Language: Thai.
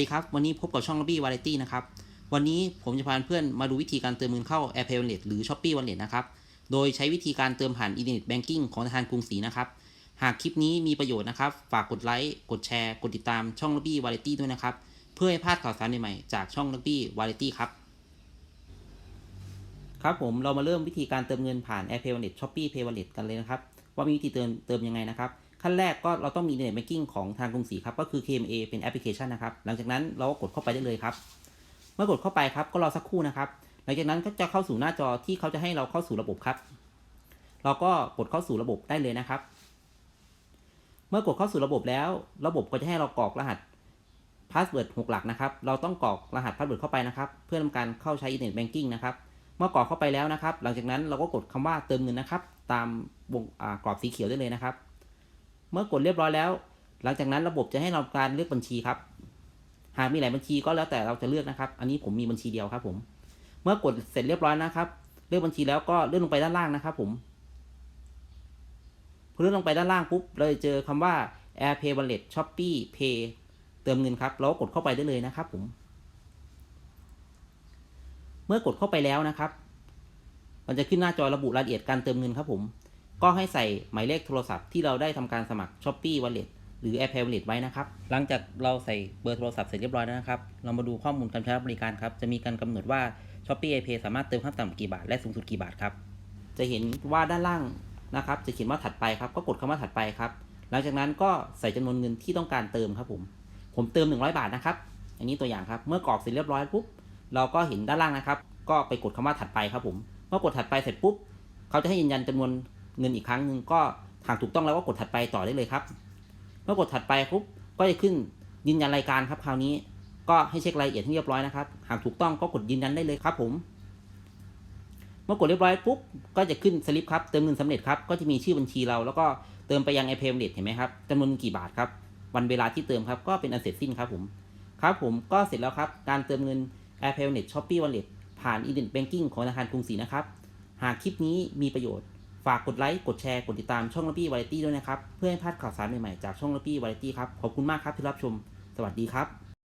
ดีครับ วันนี้พบกับช่อง Lobby Variety นะครับ วันนี้ผมจะพาเพื่อนมาดูวิธีการเติมเงินเข้า AirPay Wallet หรือ Shopee Wallet นะครับ โดยใช้วิธีการเติมผ่าน Internet Banking ของธนาคารกรุงศรีนะครับ หากคลิปนี้มีประโยชน์นะครับ ฝากกดไลค์ กดแชร์ กดติดตามช่อง Lobby Variety ด้วยนะครับ เพื่อให้พลาดข่าวสารใหม่ๆ จากช่อง Lobby Variety ครับ ครับผม เรามาเริ่มวิธีการเติมเงินผ่าน AirPay Wallet Shopee Pay Wallet กันเลยนะครับ ว่ามีวิธีเติมเติมยังไงนะครับ ขั้นแรกก็เราต้องมี Internet Banking ของทางกรุงศรีครับ ก็คือ KMA เป็นแอปพลิเคชันนะครับ หลังจากนั้นเราก็กดเข้าไปได้เลยครับ เมื่อกดเข้าไปครับก็รอสักครู่นะครับ หลังจากนั้นก็จะเข้าสู่หน้าจอที่เขาจะให้เราเข้าสู่ระบบครับ เราก็กดเข้าสู่ระบบได้เลยนะครับ เมื่อกดเข้าสู่ระบบแล้ว ระบบก็จะให้เรากรอกรหัสพาสเวิร์ด6หลักนะครับ เราต้องกรอกรหัสพาสเวิร์ดเข้าไปนะครับ เพื่อทำการเข้าใช้ Internet Banking นะครับ เมื่อกรอกเข้าไปแล้วนะครับ หลังจากนั้นเราก็กดคำว่าเติมเงินนะครับ ตามวงกรอบสีเขียวได้เลยนะครับ เมื่อกดเรียบร้อยแล้ว หลังจากนั้นระบบจะให้เราการเลือกบัญชีครับ หากมีหลายบัญชีก็แล้วแต่เราจะเลือกนะครับ อันนี้ผมมีบัญชีเดียวครับ ผม เมื่อกดเสร็จเรียบร้อยนะครับ เลือกบัญชีแล้วก็เลื่อนลงไปด้านล่างนะครับ ผมพอเลื่อนลงไปด้านล่างปุ๊บเราจะเจอคำว่า AirPay Wallet Shopee Pay เติมเงินครับเรากดเข้าไปได้เลยนะครับ ผม เมื่อกดเข้าไปแล้วนะครับ มันจะขึ้นหน้าจอระบุรายละเอียดการเติมเงินครับผม ก็ให้ใส่หมายเลขโทรศัพท์ที่เราได้ทำการสมัคร Shopee Wallet หรือ AirPay Wallet ไว้นะครับ หลังจากเราใส่เบอร์โทรศัพท์เสร็จเรียบร้อยแล้วนะครับ เรามาดูข้อมูลการใช้บริการครับ จะมีการกำหนดว่า Shopee AirPay สามารถเติมขั้นต่ำกี่บาท และสูงสุดกี่บาทครับ จะเห็นว่าด้านล่างนะครับ จะเขียนว่าถัดไปครับ ก็กดคำว่าถัดไปครับ หลังจากนั้นก็ใส่จำนวนเงินที่ต้องการเติมครับผม ผมเติม 100 บาทนะครับ อันนี้ตัวอย่างครับ เมื่อกรอกเสร็จเรียบร้อยปุ๊บ เราก็เห็นด้านล่างนะครับ ก็ไปกดคำว่าถัดไปครับผม เมื่อกดถัดไปเสร็จปุ๊บ เขาจะให้ยืนยันจำนวน เงินอีกครั้งหนึ่งก็หากถูกต้องแล้วก็กดถัดไปต่อได้เลยครับ เมื่อกดถัดไปปุ๊บก็จะขึ้นยืนยันรายการครับคราวนี้ก็ให้เช็ครายละเอียดให้เรียบร้อยนะครับ หากถูกต้องก็กดยืนยันได้เลยครับผม เมื่อกดเรียบร้อยปุ๊บก็จะขึ้นสลิปครับเติมเงินสำเร็จครับก็จะมีชื่อบัญชีเรา แล้วก็เติมไปยังไอเพมเด็ดเห็นไหมครับจำนวนกี่บาทครับ วันเวลาที่เติมครับก็เป็นอันเสร็จสิ้นครับผมครับผมก็เสร็จแล้วครับ การเติมเงิน AirPay Wallet Shopee Wallet ผ่าน Internet Banking ของธนาคารกรุงศรีนะครับ หากคลิปนี้มีประโยชน์ ฝากกดไลค์ กดแชร์ กดติดตามช่องลับบี้วาไรตี้ด้วยนะครับ เพื่อให้พลาดข่าวสารใหม่ๆจากช่องลับบี้วาไรตี้ครับ ขอบคุณมากครับที่รับชม สวัสดีครับ